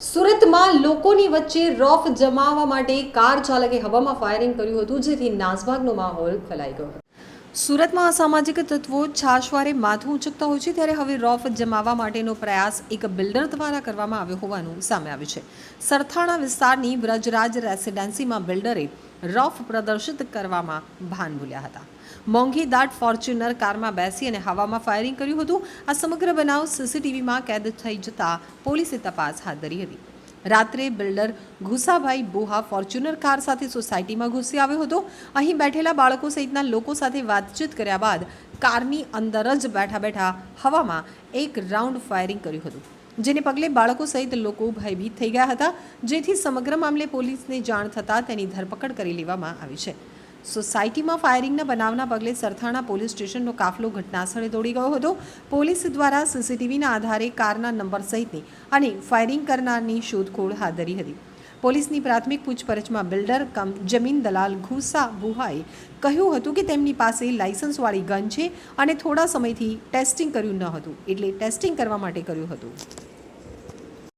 સુરતમાં લોકોની વચ્ચે રોફ જમાવવા માટે કાર ચાલકે હવામાં ફાયરિંગ કર્યું હતું, જેથી નાસભાગનો માહોલ ફેલાઈ ગયો સુરતમાં અસામાજિક તત્વો છાશવારે માથું ઉચકતા હોય છે ત્યારે હવે રોફ જમાવવા માટેનો પ્રયાસ એક બિલ્ડર દ્વારા કરવામાં આવ્યો હોવાનું સામે આવ્યું છે. સરથાણા વિસ્તારની વ્રજરાજ રેસિડેન્સીમાં બિલ્ડરે રોફ પ્રદર્શિત કરવામાં ભાન ભૂલ્યા હતા. મોંઘી દાટ ફોર્ચ્યુનર કારમાં બેસી અને હવામાં ફાયરિંગ કર્યું હતું. આ સમગ્ર બનાવ સીસીટીવીમાં કેદ થઈ જતા પોલીસે તપાસ હાથ ધરી હતી. રાત્રે બિલ્ડર ઘુસાભાઈ બોહા ફોર્ચ્યુનર કાર સાથે સોસાયટીમાં ઘૂસી આવ્યો હતો. અહીં બેઠેલા બાળકો સહિતના લોકો સાથે વાતચીત કર્યા બાદ કારની અંદર જ બેઠા બેઠા હવામાં એક રાઉન્ડ ફાયરિંગ કર્યું હતું, જેને પગલે બાળકો સહિત લોકો ભયભીત થઈ ગયા હતા. જેથી સમગ્ર મામલે પોલીસને જાણ થતાં તેની ધરપકડ કરી લેવામાં આવી છે. સોસાયટીમાં ફાયરિંગના બનાવના પગલે સરથાણા પોલીસ સ્ટેશનનો કાફલો ઘટનાસ્થળે દોડી ગયો હતો. પોલીસ દ્વારા સીસીટીવીના આધારે કારના નંબર સહિતની અને ફાયરિંગ કરનારની શોધખોળ હાથ ધરી હતી. પોલીસની પ્રાથમિક પૂછપરછમાં બિલ્ડર, કમ, જમીન દલાલ ઘુસા બુહાએ કહ્યું હતું કે તેમની પાસે લાયસન્સવાળી ગન છે અને થોડા સમયથી ટેસ્ટિંગ કર્યું ન હતું, એટલે ટેસ્ટિંગ કરવા માટે કર્યું હતું.